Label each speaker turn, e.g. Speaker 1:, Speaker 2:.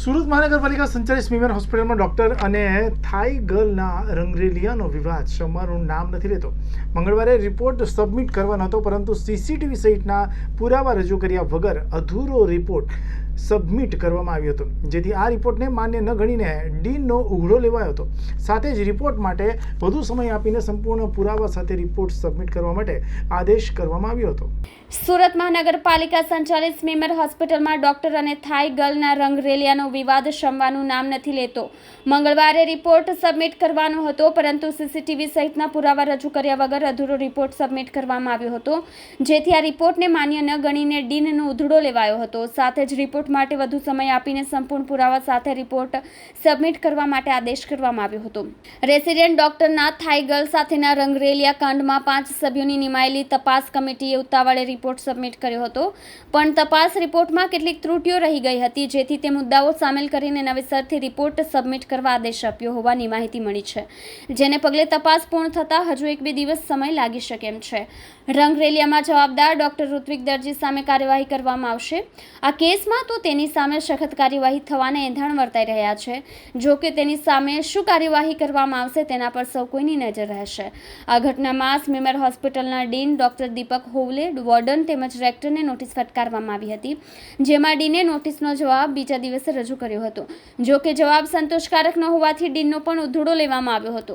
Speaker 1: સુરત મહાનગરપાલિકા સંચાલિત સ્મીમેર હોસ્પિટલમાં ડોક્ટર અને થાઈ ગર્લના રંગરેલિયાનો વિવાદ. સોમવારનું નામ નથી લેતો. મંગળવારે રિપોર્ટ સબમિટ કરવાનો હતો, પરંતુ સીસીટીવી સહિતના પુરાવા રજૂ કર્યા વગર અધૂરો રિપોર્ટ સબમિટ કરવામાં આવ્યો હતો. જેથી આ રિપોર્ટને માન્ય ન ગણીને ડીનનો ઉઘડો લેવાયો હતો. સાથે જ રિપોર્ટ માટે વધુ સમય આપીને સંપૂર્ણ પુરાવા સાથે રિપોર્ટ સબમિટ કરવા માટે આદેશ કરવામાં આવ્યો હતો.
Speaker 2: સુરત મહાનગરપાલિકા સંચાલિત સ્મીમેર હોસ્પિટલમાં ડોક્ટર અને થાઈ ગર્લના રંગરેલિયાનો વિવાદ શમવાનું નામ નથી લેતો. મંગળવારે રિપોર્ટ સબમિટ કરવાનો હતો, પરંતુ સીસીટીવી સહિતના પુરાવા રજૂ કર્યા વગર અધૂરો રિપોર્ટ સબમિટ કરવામાં આવ્યો હતો, જેથી આ રિપોર્ટને માન્ય ન ગણીને ડીનનો ઉધડો લેવાયો હતો. સાથે જ રિપોર્ટ માટે વધુ સમય આપીને સંપૂર્ણ પુરાવા સાથે રિપોર્ટ સબમિટ કરવા માટે આદેશ કરવામાં આવ્યો હતો. રેસિડેન્ટ ડોક્ટરના થાઈ ગર્લ સાથેના રંગરેલિયા કાંડમાં પાંચ સભ્યોની નિમાયેલી તપાસ કમિટીએ ઉતાવળે રિપોર્ટ સબમિટ કર્યો હતો. પણ તપાસ રિપોર્ટમાં કેટલીક ત્રુટીઓ રહી ગઈ હતી, જેથી તે મુદ્દાઓ સામેલ કરીને નવેસરથી રિપોર્ટ સબમિટ કરવા આદેશ આપ્યો હોવાની માહિતી મળી છે. જેને પગલે તપાસ પૂર્ણ થતાં હજુ એક બે દિવસ સમય લાગી શકે એમ છે. રંગરેલિયામાં જવાબદાર ડોક્ટર ઋત્વિક દરજી સામે કાર્યવાહી કરવામાં આવશે. આ કેસમાં તો તેની સામે સખત કાર્યવાહી થવાને એંધાણ વર્તાઈ રહ્યા છે. જો કે તેની સામે શું કાર્યવાહી કરવામાં આવશે તેના પર સૌ કોઈની નજર રહેશે. આ ઘટનામાં સ્મીમર હોસ્પિટલના dean doctor Deepak Hovale, warden તેમજ રેક્ટરને નોટિસ ફટકારવામાં આવી હતી. જેમાં ડીને નોટિસનો જવાબ બીજા દિવસે રજૂ કર્યો હતો. જો કે જવાબ સંતોષકારક ન હોવાથી ડીનનો પણ ઉધડો લેવામાં આવ્યો હતો.